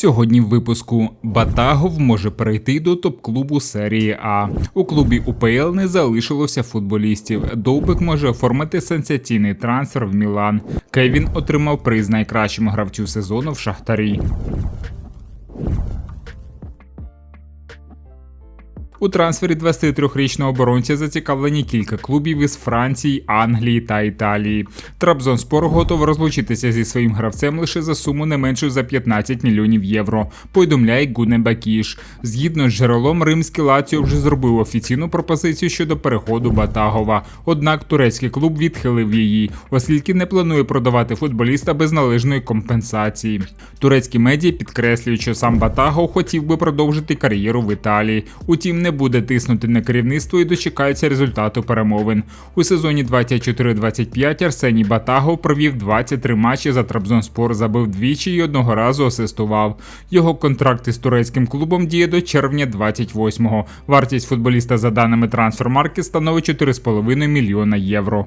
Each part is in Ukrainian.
Сьогодні в випуску Батагов може перейти до топ-клубу серії А. У клубі УПЛ не залишилося футболістів. Довбик може оформити сенсаційний трансфер в Мілан. Кевін отримав приз найкращому гравцю сезону в Шахтарі. У трансфері 23-річного оборонця зацікавлені кілька клубів із Франції, Англії та Італії. Трабзонспор готов розлучитися зі своїм гравцем лише за суму не меншу за 15 мільйонів євро. Повідомляє Гуне Бакіш. Згідно з джерелом, римський Лаціо вже зробив офіційну пропозицію щодо переходу Батагова. Однак турецький клуб відхилив її, оскільки не планує продавати футболіста без належної компенсації. Турецькі медіа підкреслюють, що сам Батагов хотів би продовжити кар'єру в Італії. Утім, не не буде тиснути на керівництво і дочекається результату перемовин. У сезоні 24-25 Арсеній Батагов провів 23 матчі за Трабзонспор, забив двічі і одного разу асистував. Його контракт із турецьким клубом діє до червня 28-го. Вартість футболіста за даними трансфермарки становить 4,5 мільйона євро.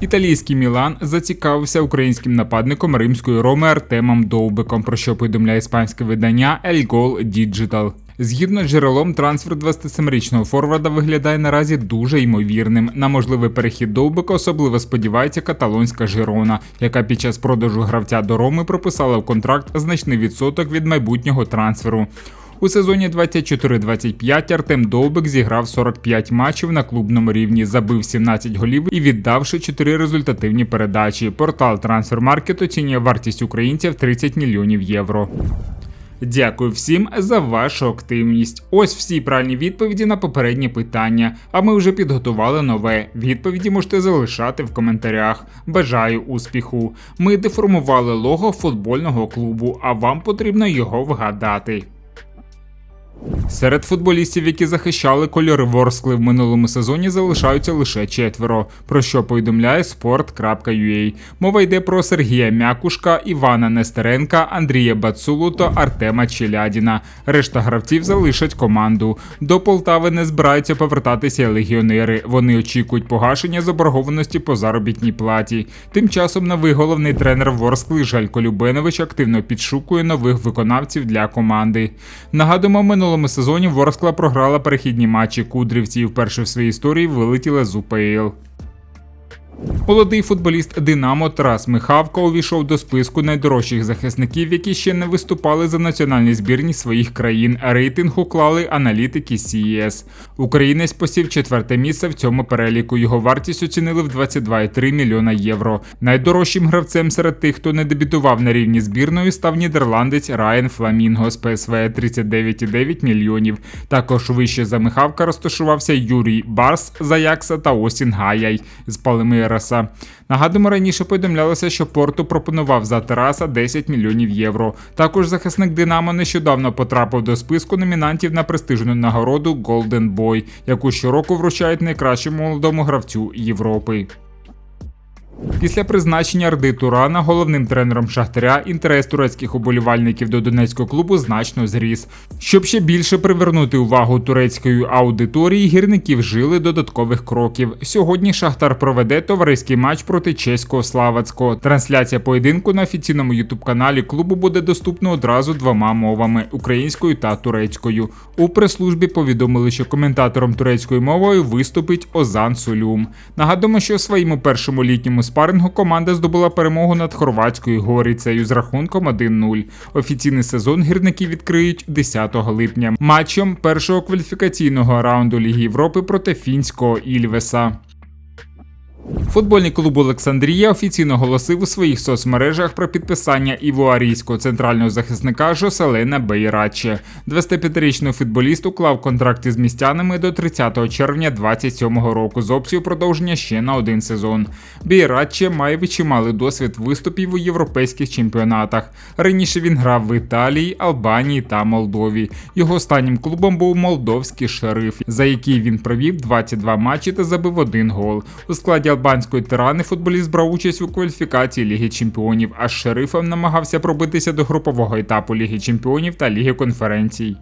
Італійський Мілан зацікавився українським нападником римської роми Артемом Довбиком, про що повідомляє іспанське видання El Gol Digital. Згідно з джерелом, трансфер 27-річного форварда виглядає наразі дуже ймовірним. На можливий перехід Довбика особливо сподівається каталонська Жирона, яка під час продажу гравця до Роми прописала в контракт значний відсоток від майбутнього трансферу. У сезоні 24-25 Артем Довбик зіграв 45 матчів на клубному рівні, забив 17 голів і віддавши 4 результативні передачі. Портал Трансфермаркет оцінює вартість українців 30 мільйонів євро. Дякую всім за вашу активність. Ось всі правильні відповіді на попередні питання. А ми вже підготували нове. Відповіді можете залишати в коментарях. Бажаю успіху! Ми деформували лого футбольного клубу, а вам потрібно його вгадати. Серед футболістів, які захищали кольори Ворскли в минулому сезоні, залишаються лише четверо, про що повідомляє sport.ua. Мова йде про Сергія Мякушка, Івана Нестеренка, Андрія Бацулу та Артема Челядіна. Решта гравців залишать команду. До Полтави не збираються повертатися легіонери. Вони очікують погашення заборгованості по заробітній платі. Тим часом новий головний тренер Ворскли Жалько Любенович активно підшукує нових виконавців для команди. Нагадуємо, минулому сезоні Ворскла програла перехідні матчі Кудрівці вперше в своїй історії вилетіла з УПЛ. Молодий футболіст Динамо Тарас Михавко увійшов до списку найдорожчих захисників, які ще не виступали за національні збірні своїх країн. Рейтинг уклали аналітики CES. Українець посів четверте місце в цьому переліку. Його вартість оцінили в 22,3 мільйона євро. Найдорожчим гравцем серед тих, хто не дебютував на рівні збірної, став нідерландець Райан Фламінго з ПСВ 39,9 мільйонів. Також вище за Михавка розташувався Юрій Барс з Аякса та Осін Гаяй з Палемира Тараса. Нагадуємо, раніше повідомлялося, що Порту пропонував за Тараса 10 мільйонів євро. Також захисник Динамо нещодавно потрапив до списку номінантів на престижну нагороду Golden Boy, яку щороку вручають найкращому молодому гравцю Європи. Після призначення Арди Турана головним тренером Шахтаря інтерес турецьких уболівальників до донецького клубу значно зріс. Щоб ще більше привернути увагу турецької аудиторії, гірники вжили додаткових кроків. Сьогодні Шахтар проведе товариський матч проти чеського Славацького. Трансляція поєдинку на офіційному ютуб-каналі клубу буде доступна одразу двома мовами українською та турецькою. У прес-службі повідомили, що коментатором турецькою мовою виступить Озан Сулюм. Нагадуємо, що у своєму першому літньому спарингу команда здобула перемогу над хорватською горіцею з рахунком 1-0. Офіційний сезон гірники відкриють 10 липня матчем першого кваліфікаційного раунду Ліги Європи проти фінського Ільвеса. Футбольний клуб Олександрія офіційно оголосив у своїх соцмережах про підписання івуарійського центрального захисника Жоселена Бейраче. 25-річний футболіст уклав контракт із містянами до 30 червня 2027 року з опцією продовження ще на один сезон. Бейраче має вичималий досвід виступів у європейських чемпіонатах. Раніше він грав в Італії, Албанії та Молдові. Його останнім клубом був молдовський шериф, за який він провів 22 матчі та забив один гол. У складі албанської тирани футболіст брав участь у кваліфікації Ліги Чемпіонів, а з шерифом намагався пробитися до групового етапу Ліги Чемпіонів та Ліги конференцій.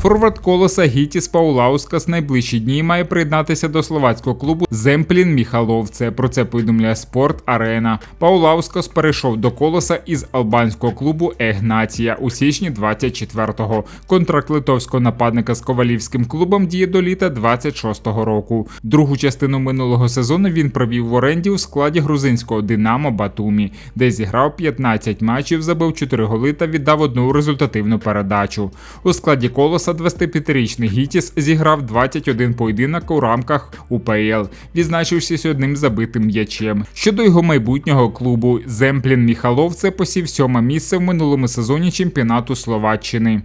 Форвард колоса Гітіс Паулаускас найближчі дні має приєднатися до словацького клубу Земплін Міхаловце. Про це повідомляє Спорт Арена. Паулаускас перейшов до колоса із албанського клубу Егнація у січні 24-го. Контракт литовського нападника з ковалівським клубом діє до літа 26-го року. Другу частину минулого сезону він провів в оренді у складі грузинського Динамо Батумі, де зіграв 15 матчів, забив 4 голи та віддав одну результативну передачу. У складі колоса 25-річний Гітіс зіграв 21 поєдинок у рамках УПЛ, відзначившись одним забитим м'ячем. Щодо його майбутнього клубу Земплін Міхалов це посів сьоме місце в минулому сезоні чемпіонату Словаччини.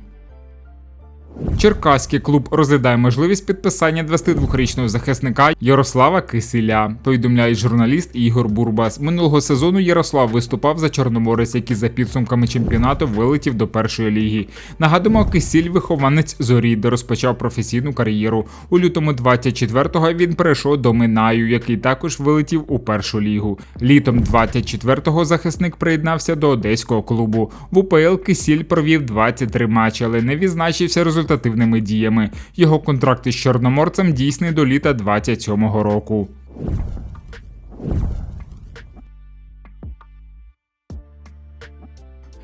Черкаський клуб розглядає можливість підписання 22-річного захисника Ярослава Кисіля. Повідомляє журналіст Ігор Бурбас. Минулого сезону Ярослав виступав за Чорноморець, який за підсумками чемпіонату вилетів до першої ліги. Нагадуємо, Кисіль вихованець зорі, де розпочав професійну кар'єру. У лютому 24-го він перейшов до Минаю, який також вилетів у першу лігу. Літом 24-го захисник приєднався до одеського клубу. В УПЛ Кисіль провів 23 матчі, але не відзначився результативними діями. Його контракт із чорноморцем дійсний до літа 27-го року.